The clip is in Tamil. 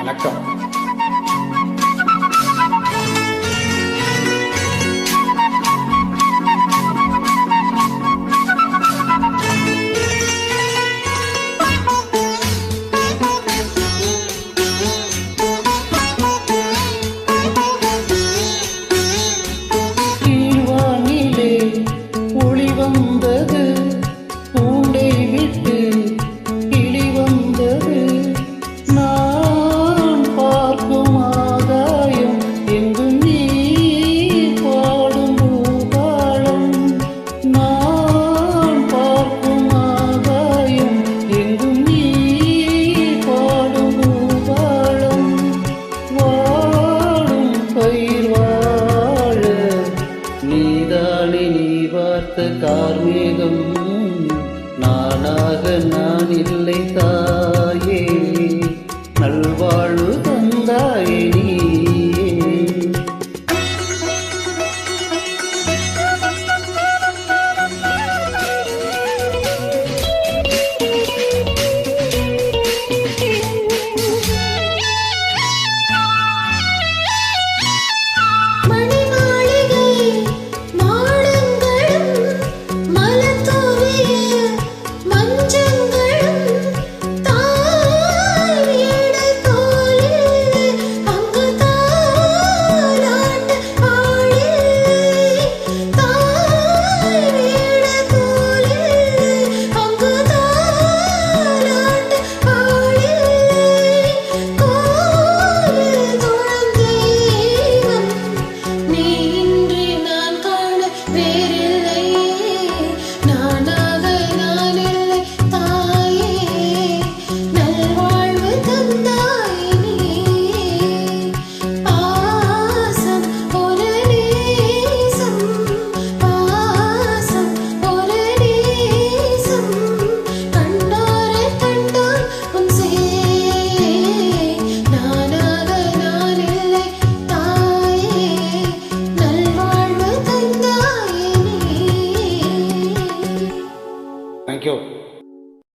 வணக்கம் பார்த்த கார்மேகம். நானாக நான் இல்லை தான் Thank.